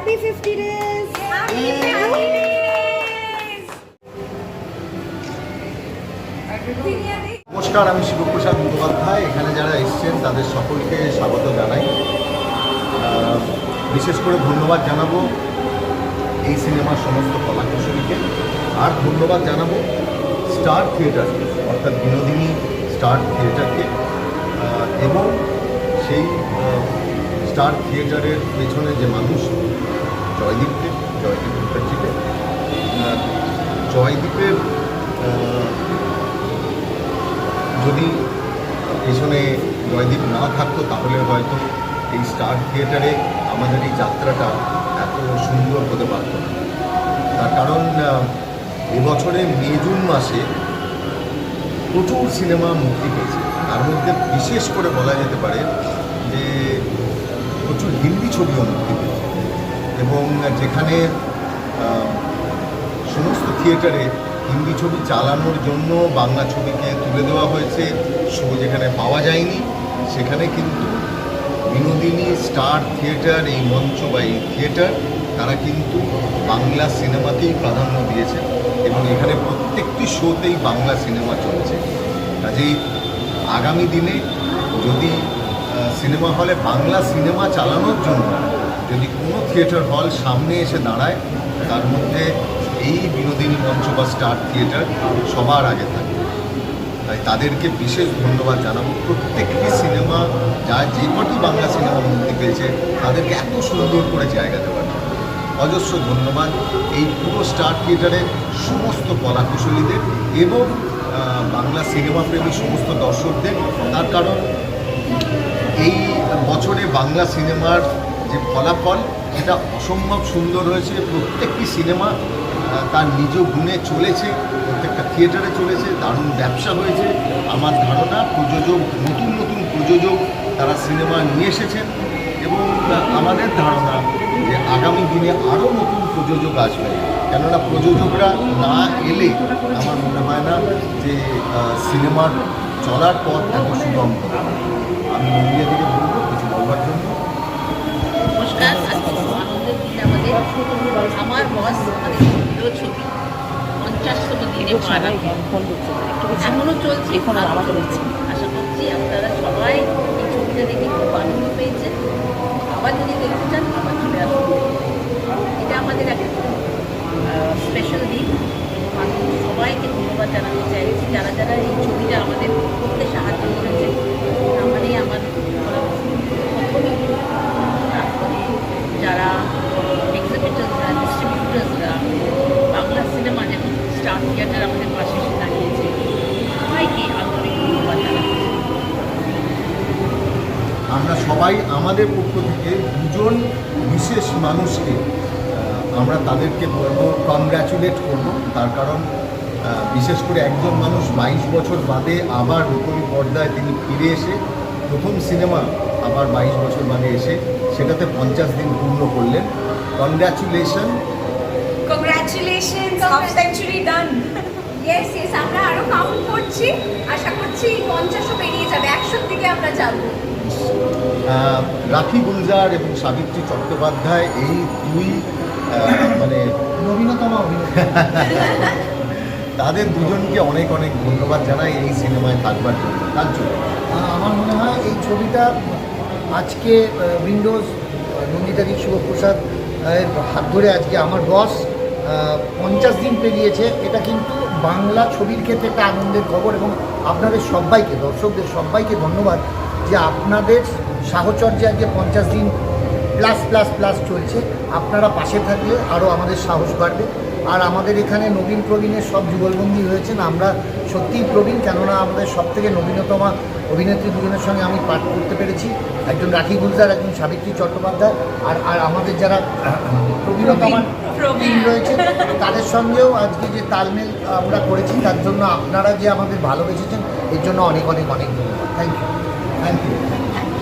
Happy fifty days নমস্কার আমি শিবপ্রসাদ মুখোপাধ্যায়। এখানে যারা এসছেন তাদের সকলকে স্বাগত জানাই। বিশেষ করে ধন্যবাদ জানাব এই সিনেমার সমস্ত কলাকুশলীকে। আর ধন্যবাদ জানাব স্টার থিয়েটার অর্থাৎ বিনোদিনী স্টার থিয়েটারকে। এবং সেই স্টার থিয়েটারের পেছনে যে মানুষ জয়দীপকে জয়দীপ মুখার্জিকে। জয়দীপের যদি পেছনে জয়দীপ না থাকতো, তাহলে হয়তো এই স্টার থিয়েটারে আমাদের এই যাত্রাটা এত সুন্দর হতে পারত না। তার কারণ এবছরে মে, জুন মাসে প্রচুর সিনেমা মুক্তি পেয়েছে। তার মধ্যে বিশেষ করে বলা যেতে পারে যে প্রচুর হিন্দি ছবিও মুক্তি পেয়েছে। এবং যেখানে সমস্ত থিয়েটারে হিন্দি ছবি চালানোর জন্য বাংলা ছবিকে তুলে দেওয়া হয়েছে শো যেখানে পাওয়া যায়নি, সেখানে কিন্তু বিনোদিনী স্টার থিয়েটার, এই মঞ্চ বা এই থিয়েটার, তারা কিন্তু বাংলা সিনেমাকেই প্রাধান্য দিয়েছে এবং এখানে প্রত্যেকটি শোতেই বাংলা সিনেমা চলছে। কাজেই আগামী দিনে যদি সিনেমা হলে বাংলা সিনেমা চালানোর জন্য যদি কোনো থিয়েটার হল সামনে এসে দাঁড়ায়, তার মধ্যে এই বিনোদিনী মঞ্চ বা স্টার থিয়েটার সবার আগে থাকে। তাই তাদেরকে বিশেষ ধন্যবাদ জানাব। প্রত্যেকটি সিনেমা যা যে কটি বাংলা সিনেমা মুক্তি পেয়েছে, তাদেরকে এত সুন্দর করে জায়গা দেওয়ার অজস্র ধন্যবাদ এই পুরো স্টার থিয়েটারের সমস্ত কলাকুশলীদের এবং বাংলা সিনেমা প্রেমী সমস্ত দর্শকদের। তার কারণ, এই বছরে বাংলা সিনেমার যে ফলাফল সেটা অসম্ভব সুন্দর হয়েছে। প্রত্যেকটি সিনেমা তার নিজ গুণে চলেছে, প্রত্যেকটা থিয়েটারে চলেছে, দারুণ ব্যবসা হয়েছে। আমার ধারণা, প্রযোজক, নতুন নতুন প্রযোজক তারা সিনেমা নিয়ে এসেছেন এবং আমাদের ধারণা যে আগামী দিনে আরও নতুন প্রযোজক আসবে। কেননা প্রযোজকরা না এলে আমার মনে হয় না যে সিনেমার চলার পথ এত সুগম আমি মিডিয়া থেকে বলব, কিছু বলবার জন্য নমস্কার আজকে খুব আনন্দের দিন আমাদের আমার বস মানে ছবি পঞ্চাশতম দিনে পা রাখে এখনও চলছে এখন আমাকে চলছে আশা করছি আপনারা সবাই এই ছবিটা দেখে খুব আনন্দ পেয়েছেন। আবার যদি দেখতে চান আবার চলে আসুন। এটা আমাদের একটা স্পেশাল দিন। আমি সবাইকে ধন্যবাদ জানাতে চাইছি। যারা যারা এই ছবিটা আমাদের করতে সাহায্য করেছে মানে আমার প্রথমে তারপরে যারা এক্সিবিটার্সরা ডিস্ট্রিবিউটার্সরা বাংলা সিনেমা যেমন স্টার থিয়েটার আমাদের পাশে এসে দাঁড়িয়েছে সবাইকে আন্তরিক ধন্যবাদ জানাচ্ছি আমরা সবাই আমাদের পক্ষ থেকে দুজন বিশেষ মানুষকে আমরা তাদেরকে বলব কংগ্র্যাচুলেট করব। তার কারণ বিশেষ করে একজন মানুষ বাইশ বছর বাদে আবার রূপলী পর্দায় তিনি ফিরে এসে প্রথম সিনেমা আবার বাইশ বছর বাদে এসে সেটাতে পঞ্চাশ দিন পূর্ণ করলেন। কংগ্র্যাচুলেশন সেঞ্চুরি ডান ইয়েস আমরা আরও কাউন্ট করছি। আশা করছি পঞ্চাশও পেরিয়ে যাবে। একশোর দিকে আমরা যাব। রাখি গুলজার এবং সাবিত্রী চট্টোপাধ্যায় এই দুই মানে নবীনতম তাদের দুজনকে অনেক অনেক ধন্যবাদ জানাই এই সিনেমায় থাকবার জন্য। তার জন্য। আমার মনে হয় এই ছবিটা আজকে উইন্ডোজ নন্দিতাজি শিবপ্রসাদ এর হাত ধরে আজকে আমার বস পঞ্চাশ দিন পেরিয়েছে। এটা কিন্তু বাংলা ছবির ক্ষেত্রে একটা আনন্দের খবর এবং আপনাদের সবাইকে দর্শকদের সবাইকে ধন্যবাদ। যে আপনাদের সাহচর্যে আজকে পঞ্চাশ দিন প্লাস প্লাস প্লাস চলছে। আপনারা পাশে থাকলে আরও আমাদের সাহস বাড়বে। আর আমাদের এখানে নবীন প্রবীণের সব যুগলবন্দি হয়েছেন। আমরা সত্যিই প্রবীণ কেননা আমাদের সব থেকে নবীনতমা অভিনেত্রী দুজনের সঙ্গে আমি পাঠ করতে পেরেছি। একজন রাখি গুলজার একজন সাবিত্রী চট্টোপাধ্যায় আর আর আমাদের যারা প্রবীণতমা প্রবীণ। রয়েছে তাদের সঙ্গেও আজকে যে তালমেল আমরা করেছি তার জন্য আপনারা যে আমাদের ভালোবেসেছেন এর জন্য অনেক অনেক অনেক ধন্যবাদ। Thank you はい。